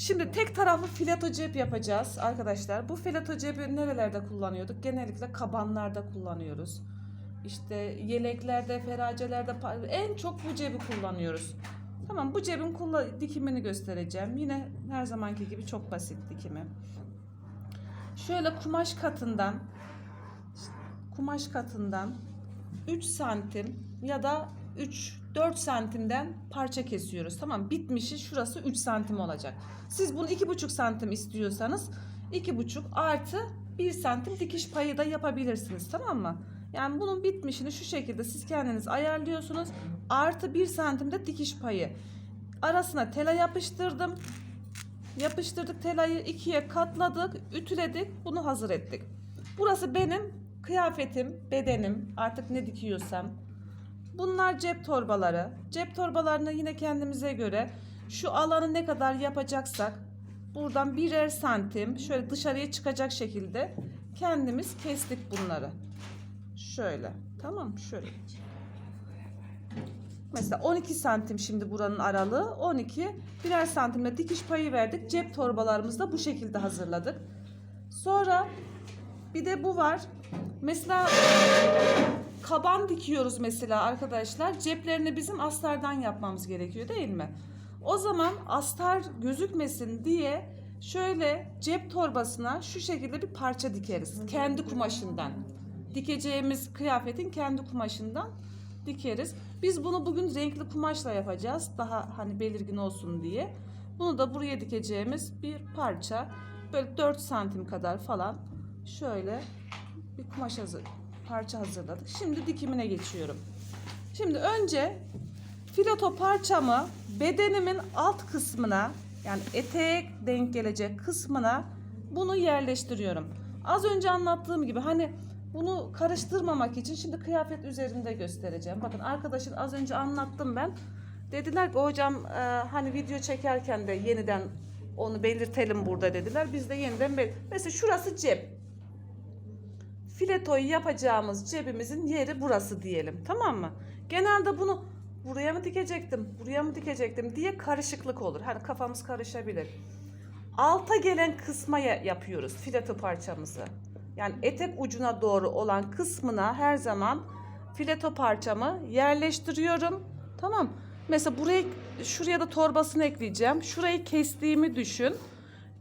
Şimdi tek taraflı fileto cep yapacağız arkadaşlar. Bu fileto cebi nerelerde kullanıyorduk? Genellikle kabanlarda kullanıyoruz. İşte yeleklerde, feracelerde en çok bu cebi kullanıyoruz. Tamam bu cebin dikimini göstereceğim. Yine her zamanki gibi çok basit dikimi. Şöyle kumaş katından kumaş katından 3 santim ya da 3-4 santimden parça kesiyoruz. Tamam bitmişi şurası 3 santim olacak. Siz bunu 2,5 santim istiyorsanız 2,5 artı 1 santim dikiş payı da yapabilirsiniz tamam mı? Yani bunun bitmişini şu şekilde siz kendiniz ayarlıyorsunuz. Artı 1 santimde dikiş payı. Arasına tela yapıştırdım. Yapıştırdık telayı ikiye katladık, ütüledik, bunu hazır ettik. Burası benim kıyafetim, bedenim, artık ne dikiyorsam. Bunlar cep torbaları. Cep torbalarını yine kendimize göre şu alanı ne kadar yapacaksak buradan birer santim şöyle dışarıya çıkacak şekilde kendimiz kestik bunları. Şöyle. Tamam şöyle. Mesela 12 santim şimdi buranın aralığı 12 birer santimle dikiş payı verdik. Cep torbalarımızı da bu şekilde hazırladık. Sonra bir de bu var. Mesela kaban dikiyoruz mesela arkadaşlar. Ceplerini bizim astardan yapmamız gerekiyor değil mi? O zaman astar gözükmesin diye şöyle cep torbasına şu şekilde bir parça dikeriz. Kendi kumaşından. Dikeceğimiz kıyafetin kendi kumaşından dikeriz. Biz bunu bugün renkli kumaşla yapacağız. Daha hani belirgin olsun diye. Bunu da buraya dikeceğimiz bir parça. Böyle 4 santim kadar falan şöyle bir kumaş hazır, parça hazırladık. Şimdi dikimine geçiyorum. Şimdi önce fileto parçamı bedenimin alt kısmına yani eteğe denk gelecek kısmına bunu yerleştiriyorum. Az önce anlattığım gibi hani bunu karıştırmamak için şimdi kıyafet üzerinde göstereceğim. Bakın arkadaşın az önce anlattım ben. Dediler ki hocam e, hani video çekerken de yeniden onu belirtelim burada dediler. Biz de yeniden bel Mesela şurası cep filetoyu yapacağımız cebimizin yeri burası diyelim. Tamam mı? Genelde bunu buraya mı dikecektim, buraya mı dikecektim diye karışıklık olur. Hani kafamız karışabilir. Alta gelen kısma ya- yapıyoruz fileto parçamızı. Yani etek ucuna doğru olan kısmına her zaman fileto parçamı yerleştiriyorum. Tamam. Mesela buraya şuraya da torbasını ekleyeceğim. Şurayı kestiğimi düşün.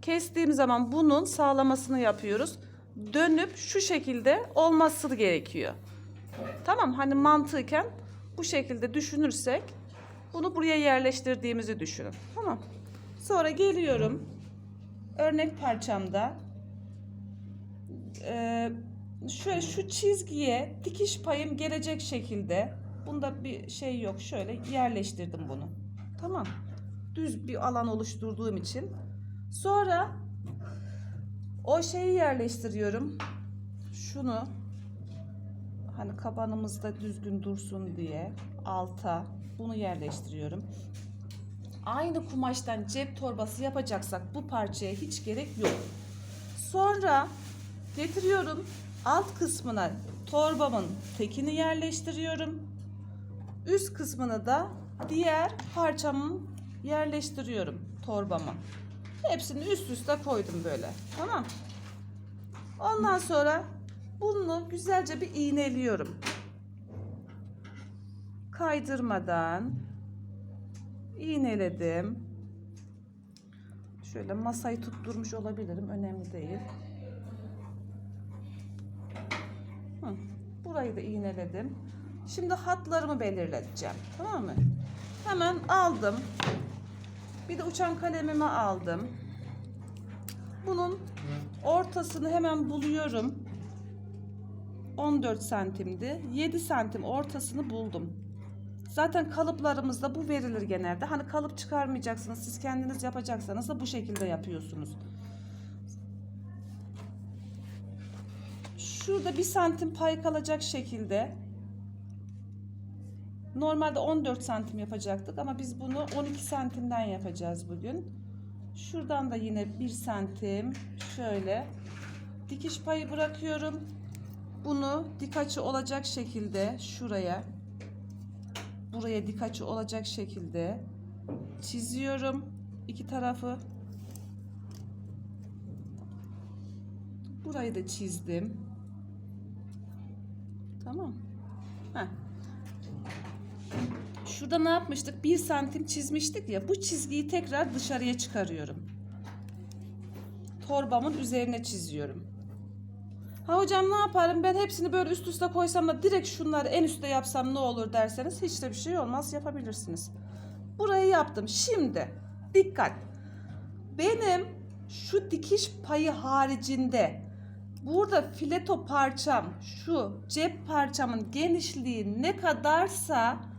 Kestiğim zaman bunun sağlamasını yapıyoruz. Dönüp şu şekilde olması gerekiyor. Tamam hani mantıken bu şekilde düşünürsek bunu buraya yerleştirdiğimizi düşünün. Tamam. Sonra geliyorum. Örnek parçamda eee şöyle şu çizgiye dikiş payım gelecek şekilde bunda bir şey yok. Şöyle yerleştirdim bunu. Tamam. Düz bir alan oluşturduğum için. Sonra o şeyi yerleştiriyorum. Şunu hani kabanımızda düzgün dursun diye alta bunu yerleştiriyorum. Aynı kumaştan cep torbası yapacaksak bu parçaya hiç gerek yok. Sonra getiriyorum alt kısmına torbamın tekini yerleştiriyorum. Üst kısmını da diğer parçamın yerleştiriyorum torbama. Hepsini üst üste koydum böyle. Tamam. Ondan sonra bunu güzelce bir iğneliyorum. Kaydırmadan iğneledim. Şöyle masayı tutturmuş olabilirim. Önemli değil. Burayı da iğneledim. Şimdi hatlarımı belirleyeceğim. Tamam mı? Hemen aldım. Bir de uçan kalemimi aldım. Bunun ortasını hemen buluyorum. 14 santimdi. 7 santim ortasını buldum. Zaten kalıplarımızda bu verilir genelde. Hani kalıp çıkarmayacaksınız. Siz kendiniz yapacaksanız da bu şekilde yapıyorsunuz. Şurada bir santim pay kalacak şekilde Normalde 14 santim yapacaktık ama biz bunu 12 santimden yapacağız bugün. Şuradan da yine 1 santim şöyle dikiş payı bırakıyorum. Bunu dik açı olacak şekilde şuraya buraya dik açı olacak şekilde çiziyorum iki tarafı. Burayı da çizdim. Tamam. Heh. Şurada ne yapmıştık? Bir santim çizmiştik ya. Bu çizgiyi tekrar dışarıya çıkarıyorum. Torbamın üzerine çiziyorum. Ha hocam ne yaparım? Ben hepsini böyle üst üste koysam da direkt şunları en üstte yapsam ne olur derseniz hiç de bir şey olmaz. Yapabilirsiniz. Burayı yaptım. Şimdi dikkat. Benim şu dikiş payı haricinde burada fileto parçam, şu cep parçamın genişliği ne kadarsa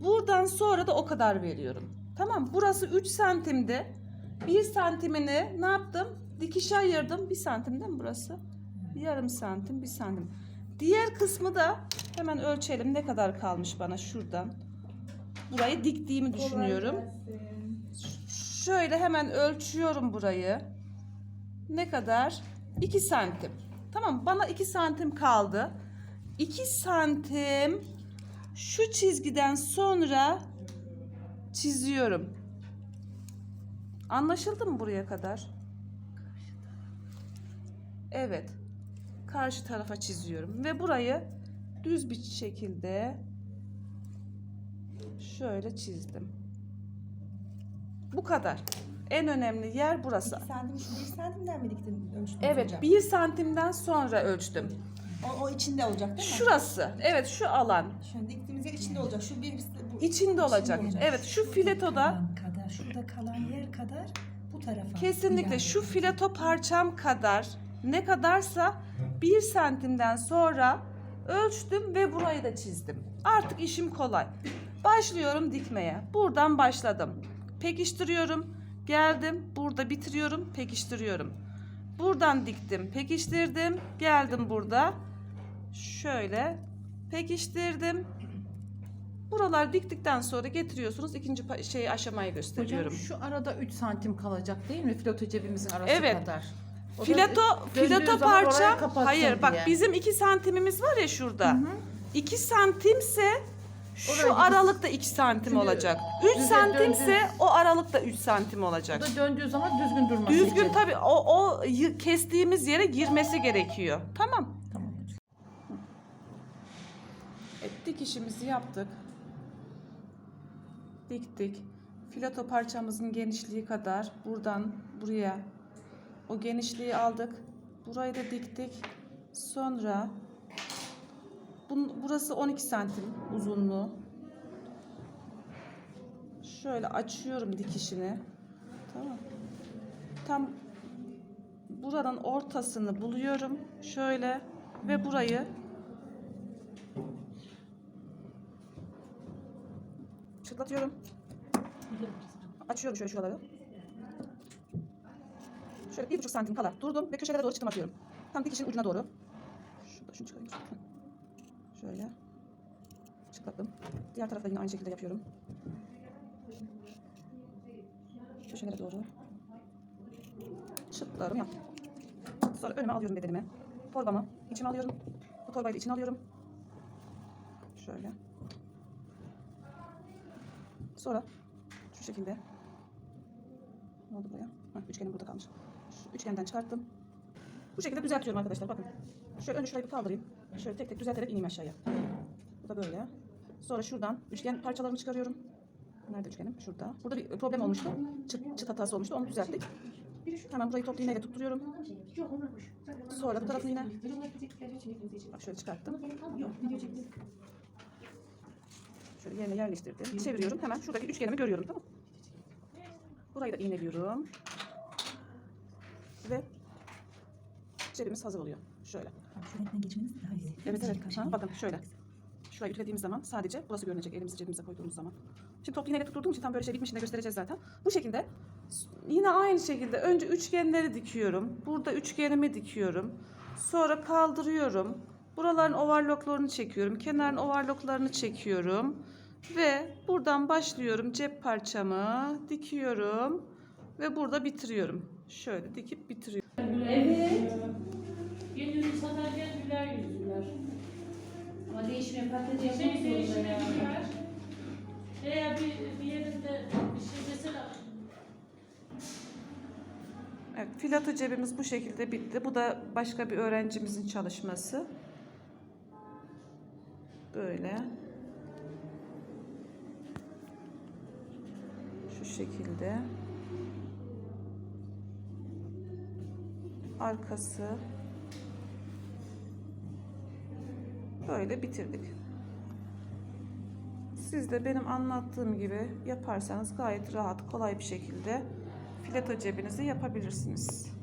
buradan sonra da o kadar veriyorum. Tamam burası 3 santimdi. 1 santimini ne yaptım? Dikişe ayırdım. 1 santim değil mi burası? Yarım santim, 1 santim. Diğer kısmı da hemen ölçelim ne kadar kalmış bana şuradan. Burayı diktiğimi düşünüyorum. Şöyle hemen ölçüyorum burayı. Ne kadar? 2 santim. Tamam bana 2 santim kaldı. 2 santim şu çizgiden sonra çiziyorum. Anlaşıldı mı buraya kadar? Evet. Karşı tarafa çiziyorum ve burayı düz bir şekilde şöyle çizdim. Bu kadar. En önemli yer burası. 2 santim, 1 santimden mi diktin ölçtün Evet, hocam? bir santimden sonra ölçtüm. O, o içinde olacak değil mi? Şurası, evet şu alan Şu diktiğimiz yer içinde olacak. Şu bir, bu içinde olacak. olacak. Evet, şu filetoda kalan kadar, şurada kalan yer kadar bu tarafa. kesinlikle şu fileto parçam kadar ne kadarsa bir santimden sonra ölçtüm ve burayı da çizdim. Artık işim kolay. Başlıyorum dikmeye. Buradan başladım. Pekiştiriyorum. Geldim. Burada bitiriyorum. Pekiştiriyorum. Buradan diktim. Pekiştirdim. Geldim burada. Şöyle pekiştirdim. Buralar diktikten sonra getiriyorsunuz. ikinci şey aşamayı gösteriyorum. Hocam şu arada 3 santim kalacak değil mi? Filoto cebimizin arası Evet. kadar. O zaman orayı parça hayır bak diye. bizim 2 santimimiz var ya şurada. 2 santimse şu Oraya aralıkta 2 santim olacak. 3 düze santimse döndüğü- o aralıkta 3 santim olacak. da döndüğü zaman düzgün durması Düzgün için. tabii o o kestiğimiz yere girmesi gerekiyor. Tamam. Tamam hocam. Evet, dikişimizi yaptık. Diktik. Fileto parçamızın genişliği kadar buradan buraya o genişliği aldık. Burayı da diktik. Sonra burası 12 santim uzunluğu. Şöyle açıyorum dikişini. Tamam. Tam buranın ortasını buluyorum. Şöyle ve burayı çıtlatıyorum. Açıyorum şöyle şuraları. Şöyle bir buçuk santim kala durdum ve köşelere doğru çıtım atıyorum. Tam dikişin ucuna doğru. Şurada şunu çıkarayım. Şöyle. Çıtlattım. Diğer tarafta yine aynı şekilde yapıyorum. Köşelere doğru. Çıtlarım yaptım. Sonra önüme alıyorum bedenimi. Torbamı içime alıyorum. Bu torbayı da içine alıyorum. Şöyle. Sonra şu şekilde ne oldu buraya? Ha, üçgenim burada kalmış. Şu üçgenden çıkarttım. Bu şekilde düzeltiyorum arkadaşlar bakın. Şöyle önce şurayı bir kaldırayım. Şöyle tek tek düzelterek ineyim aşağıya. Bu da böyle. Sonra şuradan üçgen parçalarını çıkarıyorum. Nerede üçgenim? Şurada. Burada bir problem olmuştu. Çıt, çıt hatası olmuştu. Onu düzelttik. Hemen burayı toplu iğneyle tutturuyorum. Sonra bu tarafını yine bak şöyle çıkarttım. Şöyle yerine yerleştirdim. Çeviriyorum. Hemen şuradaki üçgenimi görüyorum. Tamam? Burayı da iğneliyorum. Ve cebimiz hazır oluyor. Şöyle. Renkten geçmeniz daha iyi. Evet evet. Ha, bakın şöyle. Şurayı ütülediğimiz zaman sadece burası görünecek elimizi cebimize koyduğumuz zaman. Şimdi toplu iğneyle tutturduğum için tam böyle şey bitmişini göstereceğiz zaten. Bu şekilde yine aynı şekilde önce üçgenleri dikiyorum. Burada üçgenimi dikiyorum. Sonra kaldırıyorum. Buraların overlocklarını çekiyorum. Kenarın overlocklarını çekiyorum. Ve buradan başlıyorum cep parçamı dikiyorum. Ve burada bitiriyorum. Şöyle dikip bitiriyorum. Evet. Gelir satarken güler yüzlüler. Ama değişmiyor. Patates Şey yapmak zorunda değişimi yani. Veya bir, bir yerinde bir şey mesela Evet, filato cebimiz bu şekilde bitti. Bu da başka bir öğrencimizin çalışması. Böyle. Şekilde. Arkası. Böyle bitirdik. Siz de benim anlattığım gibi yaparsanız gayet rahat, kolay bir şekilde fileto cebinizi yapabilirsiniz.